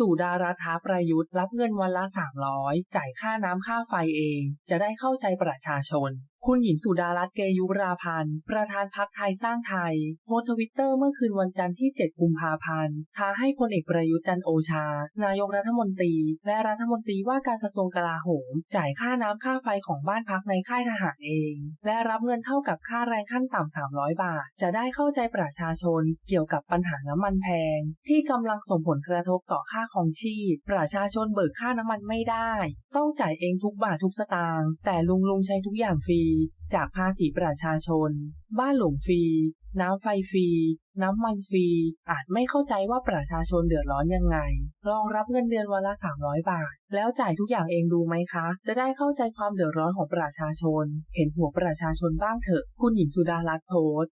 สู่ดาราท้าประยุทธ์รับเงินวันละ 300 จ่ายค่าน้ำค่าไฟเอง จะได้เข้าใจประชาชนคุณหญิงสุดารัตน์เกยุราพันธ์ ประธานพักไทยสร้างไทย โพสต์ทวิตเตอร์เมื่อคืนวันจันทร์ที่ 7 กุมภาพันธ์ ท้าให้พลเอกประยุทธ์จันทร์โอชา นายกรัฐมนตรี และรัฐมนตรีว่าการกระทรวงกลาโหม จ่ายค่าน้ำค่าไฟของบ้านพักในค่ายทหารเอง และรับเงินเท่ากับค่าแรงขั้นต่ำ 300 บาท จะได้เข้าใจประชาชน เกี่ยวกับปัญหาน้ำมันแพง ที่กำลังส่งผลกระทบต่อค่าครองชีพ ประชาชนเบิกค่าน้ำมันไม่ได้ ต้องจ่ายเองทุกบาททุกสตางค์ แต่ลุงลุงใช้ทุกอย่างฟรีจากภาษีประชาชน บ้านหลวงฟรี น้ำไฟฟรี น้ำมันฟรี อาจไม่เข้าใจว่าประชาชนเดือดร้อนยังไง ลองรับเงินเดือนวันละ 300 บาท แล้วจ่ายทุกอย่างเองดูไหมคะ จะได้เข้าใจความเดือดร้อนของประชาชน เห็นหัวประชาชนบ้างเถอะ คุณหญิงสุดารัตน์โพสต์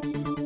Thank you.